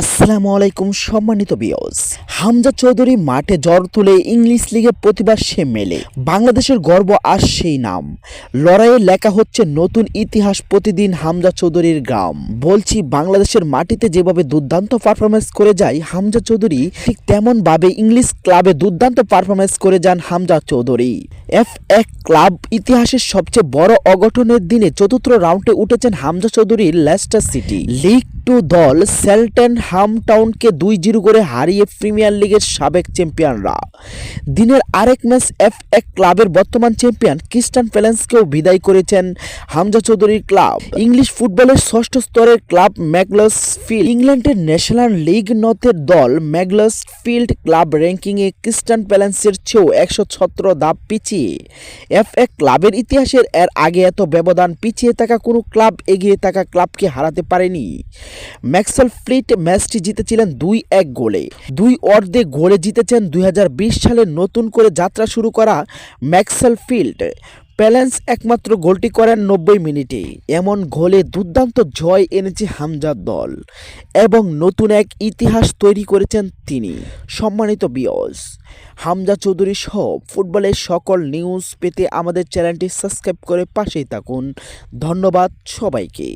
আসসালামু আলাইকুম সম্মানিত বিয়স হামজা চৌধুরী মাঠে জ্বর তুলে ইংলিশ লিগে প্রতিবার সে মেলে। বাংলাদেশের গর্ব আর সেই নাম। লড়াইয়ে লেখা হচ্ছে নতুন ইতিহাস প্রতিদিন হামজা চৌধুরীর গ্রাম। বলছি, বাংলাদেশের মাটিতে যেভাবে দুর্দান্ত পারফরমেন্স করে যায়, হামজা চৌধুরী ঠিক তেমন ভাবে ইংলিশ ক্লাবে দুর্দান্ত পারফরমেন্স করে যান হামজা চৌধুরী। এফ এক ক্লাব ইতিহাসের সবচেয়ে বড় অঘটনের দিনে চতুর্থ রাউন্ডে উঠেছেন হামজা চৌধুরীর লেস্টার সিটি। লিগ টু দল সেল্টেন হামটাউনকে দুই জিরো করে হারিয়ে প্রিমিয়ার লিগের সাবেক চ্যাম্পিয়নরা। দিনের আরেক ম্যাচ এফ এক ক্লাবের বর্তমান চ্যাম্পিয়ন ক্রিস্টান প্যালেন্সকেও বিদায় করেছেন হামজা চৌধুরীর ক্লাব। ইংলিশ ফুটবলের ষষ্ঠ স্তরের ক্লাব ম্যাগলস ফিল্ড, ইংল্যান্ডের ন্যাশনাল লিগ নর্থের দল ম্যাগলস ফিল্ড ক্লাব র্যাঙ্কিংয়ে ক্রিস্টান প্যালেন্সের চেয়েও একশো ছত্র ধাপ পিছিয়ে। এফ এক ক্লাবের ইতিহাসের এর আগে এত ব্যবধান পিছিয়ে থাকা কোনো ক্লাব এগিয়ে থাকা ক্লাবকে হারাতে পারেনি। ম্যাক্সেল ফ্লিট ম্যাচটি জিতেছিলেন দুই এক গোলে। দুই অর্ধে গোলে জিতেছেন দুই হাজার বিশ সালে নতুন করে যাত্রা শুরু করা ম্যাক্সেল ফিল্ড। প্যালেন্স একমাত্র গোলটি করেন নব্বই মিনিটে। এমন গোলে দুর্দান্ত জয় এনেছে হামজার দল এবং নতুন এক ইতিহাস তৈরি করেছেন তিনি। সম্মানিত বিয়স হামজা চৌধুরী সহ ফুটবলের সকল নিউজ পেতে আমাদের চ্যানেলটি সাবস্ক্রাইব করে পাশেই থাকুন। ধন্যবাদ সবাইকে।